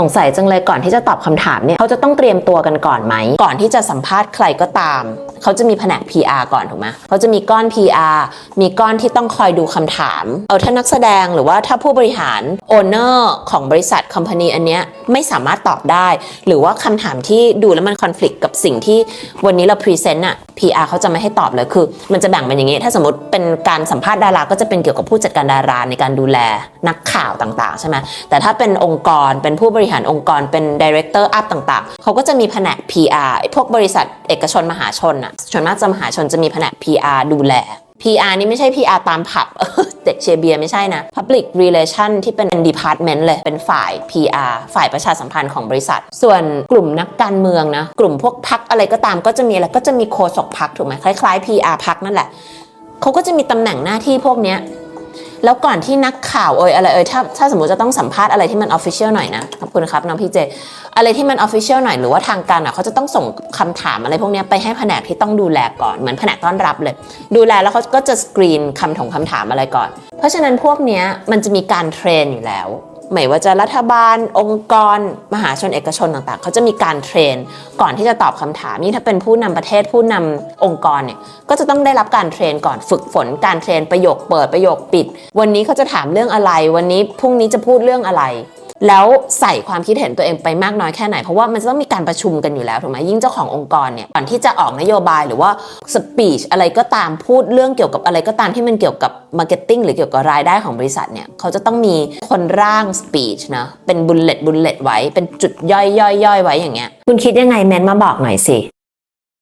สงสัยจังเลยก่อนที่จะตอบคำถามเนี่ยเขาจะต้องเตรียมตัวกันก่อนไหม ก่อนที่จะสัมภาษณ์ใครก็ตาม เขาจะมีแผนก PR ก่อนถูกไหมเขาจะมีก้อน PR มีก้อนที่ต้องคอยดูคำถาม เอาถ้านักแสดงหรือว่าถ้าผู้บริหาร owner ของบริษัทคอมพานีอันเนี้ยไม่สามารถตอบได้ หรือว่าคำถามที่ดูแล้วมันคอน FLICT กับสิ่งที่วันนี้เราพรีเซนต์อะ PR เขาจะไม่ให้ตอบเลยคือ มันจะแบ่งเป็นอย่างนี้ ถ้าสมมติเป็นการสัมภาษณ์ดาราก็จะเป็นเกี่ยวกับผู้จัดการดาราในการดูแลนักข่าวต่างๆใช่ไหมแต่ถ้าเป็นองค์กรเป็นผู้บริหารองค์กรเป็นดีเรคเตอร์อัพต่าง ๆ เขาก็จะมีแผนก PR พวกบริษัทเอกชนมหาชนอะส่วนมากจะมหาชนจะมีแผนก PR ดูแล PR นี่ไม่ใช่ PR ตามผับเด็กเชียร์เบียร์ไม่ใช่นะ Public Relation ที่เป็น department เลย เป็นฝ่าย PR ฝ่ายประชาสัมพันธ์ของบริษัท ส่วนกลุ่มนักการเมืองนะ กลุ่มพวกพักอะไรก็ตามก็จะมีอะไรก็จะมีโฆษกพักถูกไหมคล้ายๆ PR พักนั่นแหละ เขาก็จะมีตำแหน่งหน้าที่พวกเนี้ย แล้วก่อนที่นักข่าวเอ่ยอะไรเอ่ยถ้าถ้าสมมติจะต้องสัมภาษณ์อะไรที่มันออฟฟิเชียลหน่อยนะขอบคุณครับน้องพี่เจ อะไรที่มันออฟฟิเชียลหน่อยหรือว่าทางการอะเขาจะต้องส่งคำถามอะไรพวกนี้ไปให้แผนกที่ต้องดูแลก่อนเหมือนแผนกต้อนรับเลย ดูแลแล้วเขาก็จะสกรีนคำถงคำถามอะไรก่อน เพราะฉะนั้นพวกเนี้ยมันจะมีการเทรนอยู่แล้ว ไม่ว่าจะรัฐบาล องค์กร มหาชนเอกชนต่างๆ เขาจะมีการเทรน ก่อนที่จะตอบคำถามนี่ถ้าเป็นผู้นำประเทศผู้นำองค์กรเนี่ยก็จะต้องได้รับการเทรนก่อนฝึกฝนการเทรนประโยคเปิดประโยคปิด วันนี้เขาจะถามเรื่องอะไร วันนี้พรุ่งนี้จะพูดเรื่องอะไร แล้วใส่ความคิดเห็นตัวเองไปมากน้อยแค่ไหน เพราะว่ามันจะต้องมีการประชุมกันอยู่แล้วถูกไหมยิ่งเจ้าขององค์กรเนี่ยก่อนที่จะออกนโยบายหรือว่าสปีชอะไรก็ตามพูดเรื่องเกี่ยวกับอะไรก็ตามที่มันเกี่ยวกับมาร์เก็ตติ้งหรือเกี่ยวกับรายได้ของบริษัทเนี่ยเขาจะต้องมีคนร่างสปีชนะเป็นบุลเลตบุลเลตไว้เป็นจุดย่อยย่อยย่อยไว้อย่างเงี้ยคุณคิดยังไงเมนมาบอกหน่อยสิ